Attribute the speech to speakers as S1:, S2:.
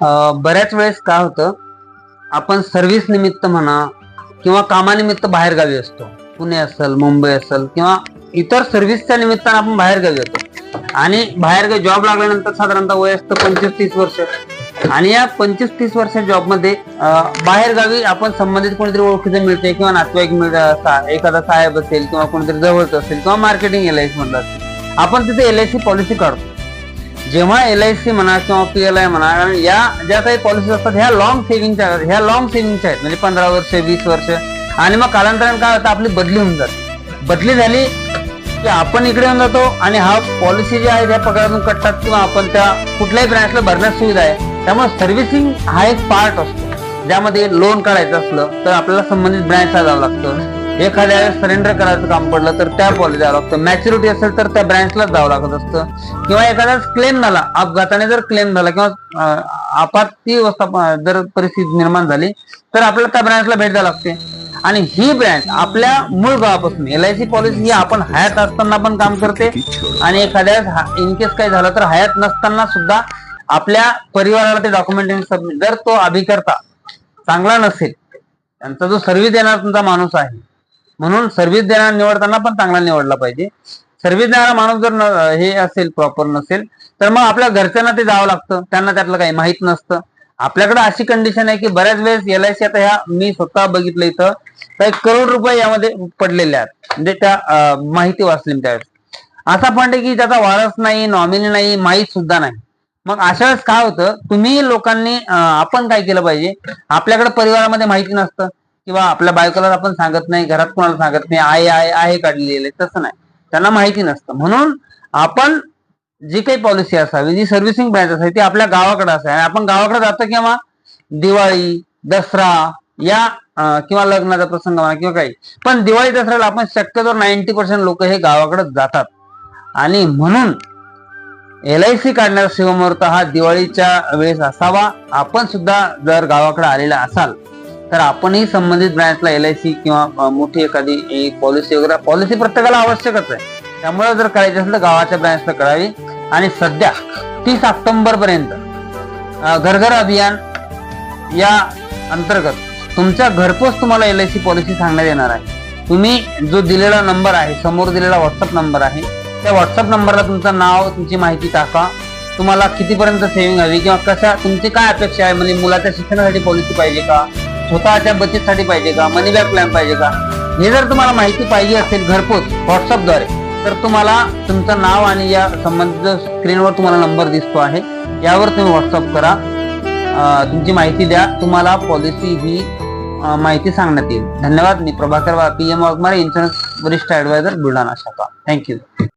S1: बऱ्याच वेळेस काय होतं आपण सर्व्हिस निमित्त म्हणा किंवा कामानिमित्त बाहेरगावी असतो. पुणे असेल मुंबई असेल किंवा इतर सर्व्हिसच्या निमित्तानं आपण बाहेरगावी येतो. आणि बाहेरगावी जॉब लागल्यानंतर साधारणतः वय असतं पंचवीस तीस वर्ष. आणि या पंचवीस तीस वर्ष जॉबमध्ये बाहेरगावी आपण संबंधित कोणीतरी ओळखीचं मिळते किंवा नातेवाईक मिळ एखादा साहेब असेल किंवा कोणीतरी जवळचं असेल किंवा मार्केटिंग एल आय सी म्हणतात असेल. आपण तिथे एल आय सी पॉलिसी काढतो. जेव्हा एल आय सी म्हणा किंवा पी एल आय म्हणा कारण या ज्या काही पॉलिसी असतात ह्या लॉंग सेव्हिंगच्या ह्या लॉंग सेव्हिंगच्या आहेत. म्हणजे पंधरा वर्ष वीस वर्ष. आणि मग कालांतराने काय होतं? आपली बदली होऊन जाते. बदली झाली की आपण इकडे येऊन जातो आणि हा पॉलिसी जी आहे त्या पगारातून कटतात किंवा आपण त्या कुठल्याही ब्रँचला भरण्यास सुविधा आहे. त्यामुळे सर्व्हिसिंग हा एक पार्ट असतो. ज्यामध्ये लोन काढायचं असलं तर आपल्याला संबंधित ब्रँचला जावं लागतं. एखाद्या वेळेस सरेंडर करायचं काम पडलं तर त्या पॉलिसी जावं लागतं. मॅच्युरिटी असेल तर त्या ब्रँचलाच जावं लागत असतं. किंवा एखादा क्लेम झाला अपघाताने जर क्लेम झाला किंवा अं, आपत्ती अवस्था जर परिस्थिती निर्माण झाली तर आपल्याला त्या ब्रँचला भेट द्यावी लागते. आणि ही ब्रँच आपल्या मूळ गावापासून एल आय सी पॉलिसी ही आपण हयात असताना पण काम करते. आणि एखाद्या इन केस काही झालं तर हयात नसताना सुद्धा आपल्या परिवाराला ते डॉक्युमेंट सबमिट जर तो अभिकर्ता चांगला नसेल त्यांचा जो सर्व्हिस देणारा तुमचा माणूस आहे म्हणून सर्व्हिस देणारा निवडताना पण चांगला निवडला पाहिजे. सर्व्हिस देणारा माणूस जर हे असेल प्रॉपर नसेल तर मग आपल्या घरच्यांना ते जावं लागतं. त्यांना त्यातलं काही माहीत नसतं. आपल्याकडे अशी कंडिशन आहे की बऱ्याच वेळेस एल आय सी आता ह्या मी स्वतः बघितलं इथं काही करोड रुपये यामध्ये पडलेले आहेत. म्हणजे त्या माहिती वाचली त्यावेळेस असा पण आहे की त्याचा वारस नाही नॉमिनी नाही माहीत सुद्धा नाही. मग अशा वेळेस काय होतं तुम्ही लोकांनी आपण काय केलं पाहिजे? आपल्याकडे परिवारामध्ये माहिती नसतं. किंवा आपल्या बायकोला आपण सांगत नाही घरात कोणाला सांगत नाही आहे आहे आहे काढलेले आहे तसं नाही. त्यांना माहिती नसतं. म्हणून आपण जी काही पॉलिसी असावी जी सर्व्हिसिंग ब्रँच असावी ती आपल्या गावाकडे असावी. आपण गावाकडे जातो किंवा दिवाळी दसरा या किंवा लग्नाचा प्रसंग म्हणा किंवा काही. पण दिवाळी दसऱ्याला आपण शक्यतो नाईन्टी पर्सेंट लोक हे गावाकडे जातात. आणि म्हणून एल आय सी काढण्याचा शिवमुहूर्त हा दिवाळीच्या वेळेस असावा. आपण सुद्धा जर गावाकडे आलेला असाल तर आपणही संबंधित ब्रँचला एल आय सी किंवा मोठी एखादी पॉलिसी वगैरे पॉलिसी प्रत्येकाला आवश्यकच आहे. त्यामुळे जर करायची असेल तर गावाच्या ब्रँचला करावी. आणि सध्या तीस ऑक्टोंबर पर्यंत घरघर अभियान या अंतर्गत तुमच्या घरपोच तुम्हाला एल आय सी पॉलिसी सांगण्यात येणार आहे. तुम्ही जो दिलेला नंबर आहे समोर दिलेला व्हॉट्सअप नंबर आहे त्या व्हॉट्सअप नंबरला तुमचं नाव तुमची माहिती टाका. तुम्हाला कितीपर्यंत सेव्हिंग हवी किंवा कशा तुमची काय अपेक्षा आहे? म्हणजे मुलाच्या शिक्षणासाठी पॉलिसी पाहिजे का? स्वतःच्या बचतीसाठी पाहिजे का? मनी बॅक प्लॅन पाहिजे का? हे जर तुम्हाला माहिती पाहिजे असेल घरपोच व्हॉट्सअपद्वारे तर तुम्हाला तुमचं नाव आणि या संबंधित स्क्रीनवर तुम्हाला नंबर दिसतो आहे. यावर तुम्ही व्हॉट्सअप करा. तुमची माहिती द्या. तुम्हाला पॉलिसी ही माहिती सांगण्यात येईल. धन्यवाद. मी Prabhakar P M Waghmare insurance वरिष्ठ ऍडवायझर बुलढाणा शाखा. थँक्यू